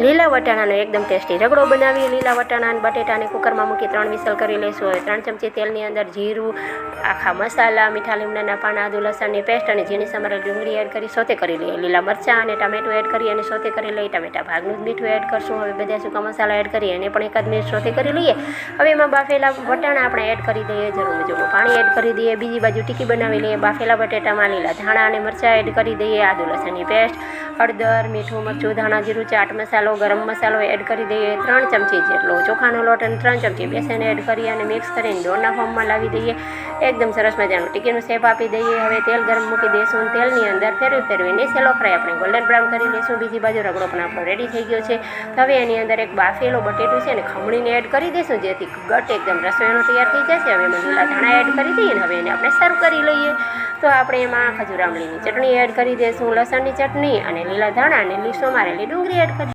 લીલા વટાણાનો એકદમ ટેસ્ટી રગડો બનાવી લીલા વટાણા અને બટેટાને કુકરમાં મૂકી ત્રણ વિસલ કરી લઈશું. હવે ત્રણ ચમચી તેલની અંદર જીરું, આખા મસાલા, મીઠા લીમડાના પાન, આદુ, લસણની પેસ્ટ અને ઝીણી સમારેલ ડુંગળી એડ કરી સોતે કરી લઈએ. લીલા મરચાં અને ટામેટું એડ કરી અને સોતે કરી લઈએ. ટામેટા ભાગનું જ મીઠું એડ કરશું. હવે બધા સૂકા મસાલા એડ કરી અને પણ એકાદ મિનિટ સોતે કરી લઈએ. હવે એમાં બાફેલા વટાણા આપણે એડ કરી દઈએ. જરૂર મુજબનું પાણી એડ કરી દઈએ. બીજી બાજુ ટીકી બનાવી લઈએ. બાફેલા બટેટામાં લીલા ધાણા અને મરચાં એડ કરી દઈએ. આદુ, લસણની પેસ્ટ હળદર, મીઠું મરચું, ધાણા જીરું, ચાટ મસાલો, ગરમ મસાલો એડ કરી દઈએ ત્રણ ચમચી જેટલો. ચોખાનો લોટ અને ત્રણ ચમચી બેસન એડ કરી અને મિક્સ કરીને ડોના ફોર્મમાં લાવી દઈએ. એકદમ સરસ મજાનું. ટીકીનું શેપ આપી દઈએ. હવે તેલ ગરમ મૂકી દઈશું તેલની અંદર ફેરવી ફેરવીને સેલો ફ્રાય આપણે ગોલ્ડન બ્રાઉન કરી લઈશું. બીજી બાજુ રગડો પણ આપણો રેડી થઈ ગયો છે. હવે એની અંદર એક બાફેલો બટેટું છે ને ખમણીને એડ કરી દઈશું. જેથી ગટ એકદમ રસોઈનો તૈયાર થઈ જશે. હવે મસાલા ધાણા એડ કરી દઈએ ને હવે એને આપણે સર્વ કરી લઈએ. તો આપણે એમાં ખજૂર ચટણી એડ કરી દઈશું, લસણની ચટણી અને લીલા ધાણા અને લીસો મારેલી ડુંગળી એડ કરી